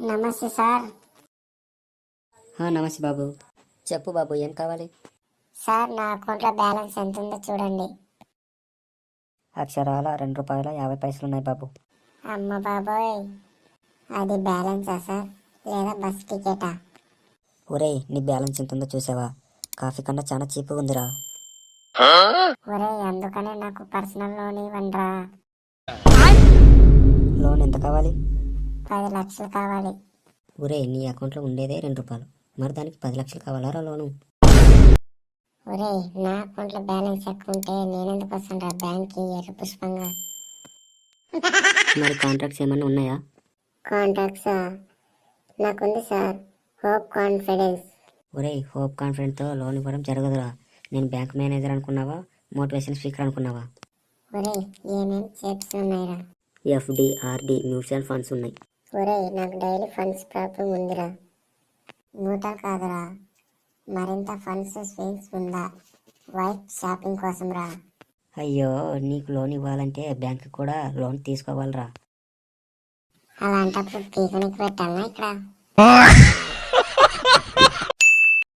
నమస్తే సార్. నమస్తే బాబు. చెప్పు బాబు ఏం కావాలి? సార్ నా అకౌంట్లో బ్యాలెన్స్ ఎంత ఉందో చూడండి. అక్షరాల రెండు రూపాయల యాభై పైసలు ఉన్నాయి బాబు. అమ్మ బాబోయ్ అది బ్యాలెన్సా సార్? లేదా బస్ టికెటా? ఒరేయ్ నీ బ్యాలెన్స్ ఎంత ఉందో చూసావా? కాఫీ కన్నా చాలా చీప్గా ఉందిరా. ఒరే అందుకనే నాకు పర్సనల్ లోన్ ఇవ్వండిరా. లోన్ ఎంత కావాలి? పది లక్షలు కావాలి. ఒరే నీ అకౌంట్లో ఉండేదే రెండు రూపాయలు. మరి దానికి పది లక్షలు కావాలారా లోను? ఒరే నా అకౌంట్లో బ్యాలెన్స్ ఎక్కువ ఉంటే నేనెందుకు వస్తాను బ్యాంక్కి ఎర్ర పుష్పంగా? మరి కాంట్రాక్ట్స్ ఏమన్నా ఉన్నాయా? కాంటాక్ట్స్ నాకుంది సార్ హోప్ కాన్ఫిడెన్స్. ఒరేయ్ హోప్ కాన్ఫిడెంట్తో లోన్ ఇవ్వడం జరగదురా. నేను బ్యాంక్ మేనేజర్ అనుకున్నావా? మోటివేషన్ స్పీకర్ అనుకున్నావా? ఒరే ఏమేం షేప్స్ ఉన్నాయిరా? ఎఫ్డి ఆర్డి మ్యూచువల్ ఫండ్స్ ఉన్నాయి. ఒరే నాకు డైలీ ఫండ్స్ ప్రాబ్లం ఉందిరా. మూటలు కాదురా. మరింత ఫండ్స్ స్వింగ్స్ ఉందా? వైట్ షాపింగ్ కోసం రా. అయ్యో నీకు లోన్ ఇవ్వాలంటే బ్యాంక్ కూడా లోన్ తీసుకోవాలిరా. అలాంటప్పుడు పీకనికి పెట్టాలనా ఇక్కడ?